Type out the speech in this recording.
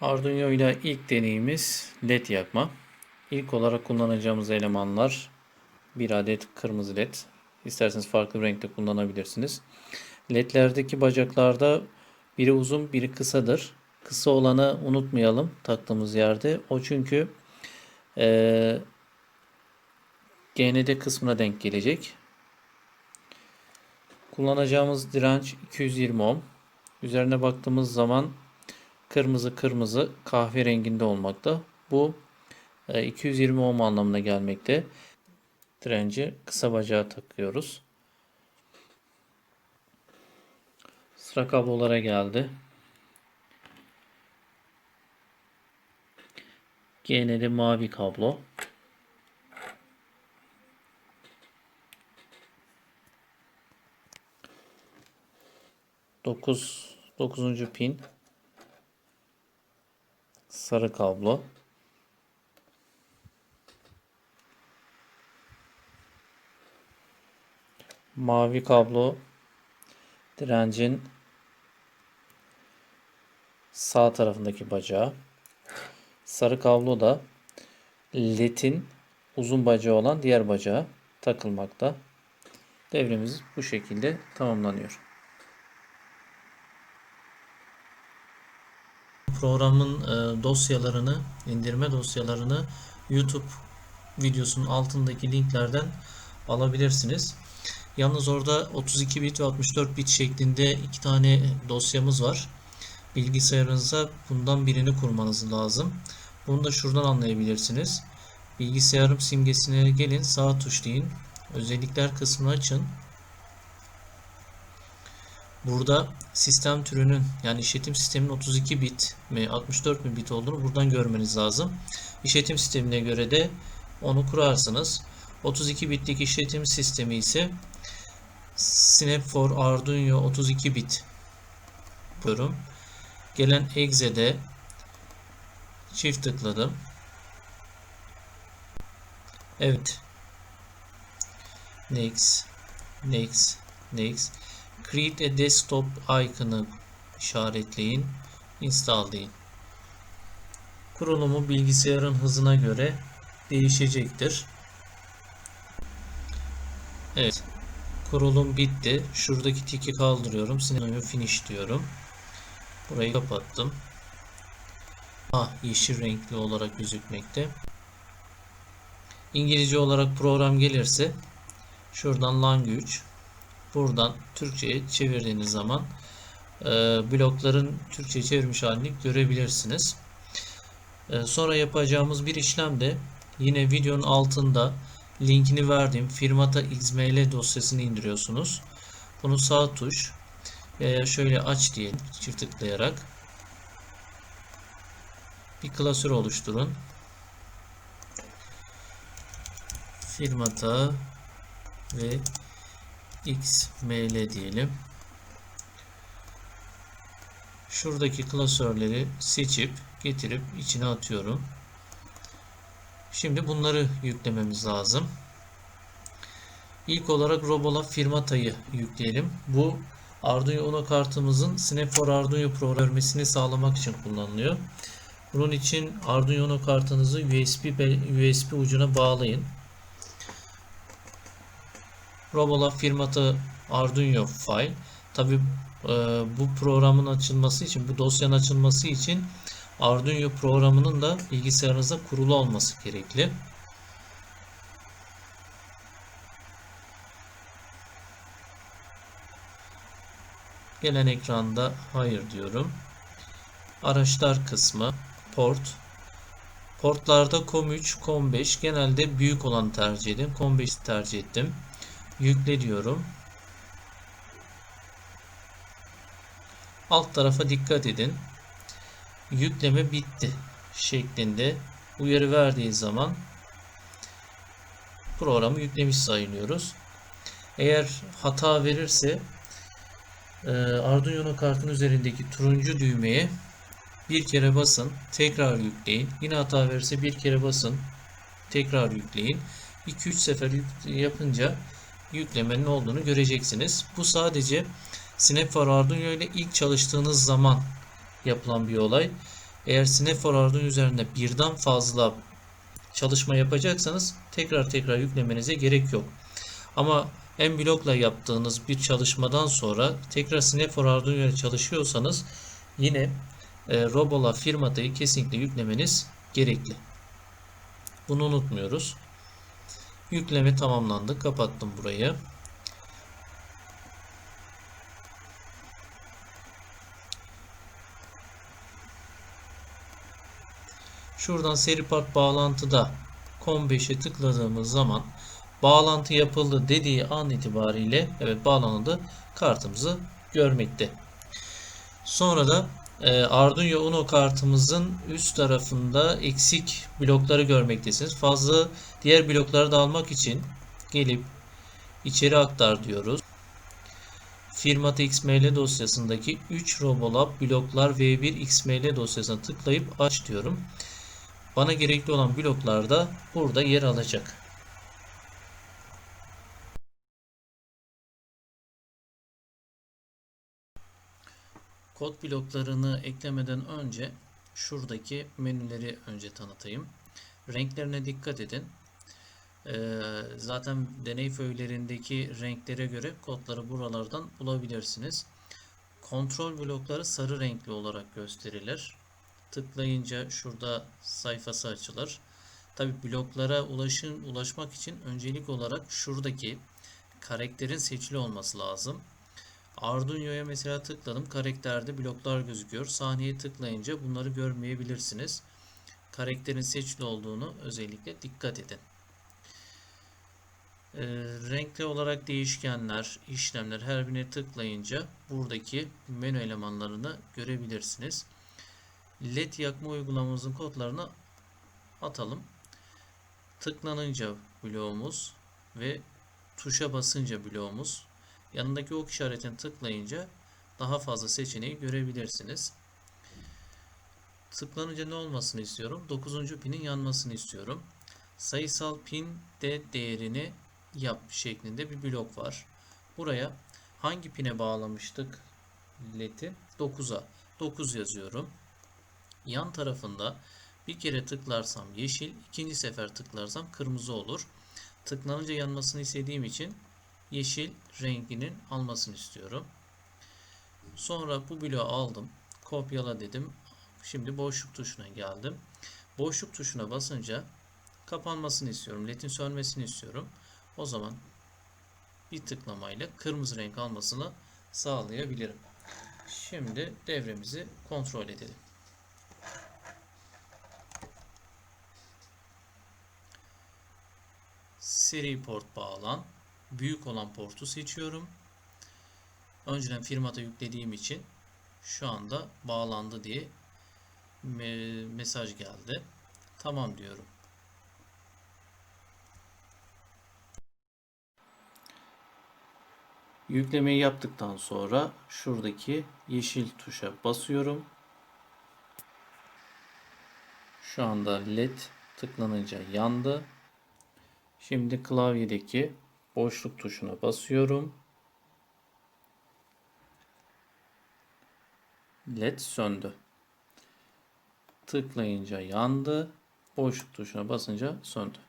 Arduino ile ilk deneyimiz led yakma. İlk olarak kullanacağımız elemanlar bir adet kırmızı led. İsterseniz farklı renkte kullanabilirsiniz. Ledlerdeki bacaklarda biri uzun biri kısadır. Kısa olanı unutmayalım taktığımız yerde. O çünkü eee GND kısmına denk gelecek. Kullanacağımız direnç 220 ohm. Üzerine baktığımız zaman kırmızı kırmızı kahverenginde olmakta. Bu e, 220 ohm anlamına gelmekte. Direnci kısa bacağa takıyoruz. Sıra kablolara geldi. GND mavi kablo. Dokuz, dokuzuncu pin sarı kablo. Mavi kablo direncin sağ tarafındaki bacağı. Sarı kablo da ledin uzun bacağı olan diğer bacağı takılmakta. Devremiz bu şekilde tamamlanıyor. Programın e, dosyalarını, indirme dosyalarını YouTube videosunun altındaki linklerden alabilirsiniz. Yalnız orada 32 bit ve 64 bit şeklinde iki tane dosyamız var. Bilgisayarınıza bundan birini kurmanız lazım. Bunu da şuradan anlayabilirsiniz. Bilgisayarım simgesine gelin, sağ tuşlayın. Özellikler kısmını açın. Burada sistem türünün yani işletim sisteminin 32 bit mi 64 mi bit olduğunu buradan görmeniz lazım. İşletim sistemine göre de onu kurarsınız. 32 bitlik işletim sistemi ise Snap for Arduino 32 bit yapıyorum. Gelen exe'de çift tıkladım. Evet. Next. Next. Next. Create a desktop icon'ı işaretleyin. Install deyin. Kurulumu bilgisayarın hızına göre değişecektir. Evet. Kurulum bitti. Şuradaki tiki kaldırıyorum. Sinema finish diyorum. Burayı kapattım. Ah yeşil renkli olarak gözükmekte. İngilizce olarak program gelirse şuradan language buradan Türkçe'ye çevirdiğiniz zaman e, blokların Türkçe çevirmiş halini görebilirsiniz. E, sonra yapacağımız bir işlem de yine videonun altında linkini verdiğim firmata xml dosyasını indiriyorsunuz. Bunu sağ tuş veya şöyle aç diye çift tıklayarak bir klasör oluşturun. Firmata ve xml diyelim. Şuradaki klasörleri seçip getirip içine atıyorum. Şimdi bunları yüklememiz lazım. İlk olarak Robola Firmata'yı yükleyelim. Bu Arduino Uno kartımızın Snap for Arduino Pro görmesini sağlamak için kullanılıyor. Bunun için Arduino Uno kartınızı USB USB ucuna bağlayın. Robola firmatı Arduino file. Tabi e, bu programın açılması için, bu dosyanın açılması için Arduino programının da bilgisayarınızda kurulu olması gerekli. Gelen ekranda hayır diyorum. Araçlar kısmı port. Portlarda COM3, COM5 genelde büyük olan tercih edin. COM5'i tercih ettim. Yükle diyorum. Alt tarafa dikkat edin. Yükleme bitti şeklinde uyarı verdiği zaman programı yüklemiş sayılıyoruz. Eğer hata verirse e, Arduino kartın üzerindeki turuncu düğmeye bir kere basın, tekrar yükleyin. Yine hata verirse bir kere basın, tekrar yükleyin. 2-3 sefer yapınca yüklemenin olduğunu göreceksiniz. Bu sadece Snap for Arduino ile ilk çalıştığınız zaman yapılan bir olay. Eğer Snefor Arduino üzerinde birden fazla çalışma yapacaksanız tekrar tekrar yüklemenize gerek yok. Ama en blokla yaptığınız bir çalışmadan sonra tekrar Snefor Arduino ile çalışıyorsanız yine e, Robola firmatayı kesinlikle yüklemeniz gerekli. Bunu unutmuyoruz. Yükleme tamamlandı. Kapattım burayı. Şuradan seri bağlantıda COM5'e tıkladığımız zaman bağlantı yapıldı dediği an itibariyle evet bağlanıldı kartımızı görmekte. Sonra da e, Arduino Uno kartımızın üst tarafında eksik blokları görmektesiniz. Fazla diğer blokları da almak için gelip içeri aktar diyoruz. Firmat XML dosyasındaki 3 Robolab bloklar V1 XML dosyasına tıklayıp aç diyorum. Bana gerekli olan bloklar da burada yer alacak. Kod bloklarını eklemeden önce şuradaki menüleri önce tanıtayım. Renklerine dikkat edin. Ee, zaten deney föylerindeki renklere göre kodları buralardan bulabilirsiniz. Kontrol blokları sarı renkli olarak gösterilir. Tıklayınca şurada sayfası açılır. Tabi bloklara ulaşın, ulaşmak için öncelik olarak şuradaki karakterin seçili olması lazım. Arduino'ya mesela tıkladım. Karakterde bloklar gözüküyor. Sahneye tıklayınca bunları görmeyebilirsiniz. Karakterin seçili olduğunu özellikle dikkat edin. E, renkli olarak değişkenler, işlemler her birine tıklayınca buradaki menü elemanlarını görebilirsiniz. LED yakma uygulamamızın kodlarını atalım. Tıklanınca bloğumuz ve tuşa basınca bloğumuz yanındaki ok işaretini tıklayınca daha fazla seçeneği görebilirsiniz. Tıklanınca ne olmasını istiyorum? 9. pinin yanmasını istiyorum. Sayısal pin de değerini yap şeklinde bir blok var. Buraya hangi pine bağlamıştık led'i? 9'a. 9 yazıyorum. Yan tarafında bir kere tıklarsam yeşil, ikinci sefer tıklarsam kırmızı olur. Tıklanınca yanmasını istediğim için yeşil renginin almasını istiyorum. Sonra bu bloğu aldım. Kopyala dedim. Şimdi boşluk tuşuna geldim. Boşluk tuşuna basınca kapanmasını istiyorum. LED'in sönmesini istiyorum. O zaman bir tıklamayla kırmızı renk almasını sağlayabilirim. Şimdi devremizi kontrol edelim. Seri port bağlan. Büyük olan portu seçiyorum. Önceden firmata yüklediğim için şu anda bağlandı diye mesaj geldi. Tamam diyorum. Yüklemeyi yaptıktan sonra şuradaki yeşil tuşa basıyorum. Şu anda led tıklanınca yandı. Şimdi klavyedeki boşluk tuşuna basıyorum. LED söndü. Tıklayınca yandı. Boşluk tuşuna basınca söndü.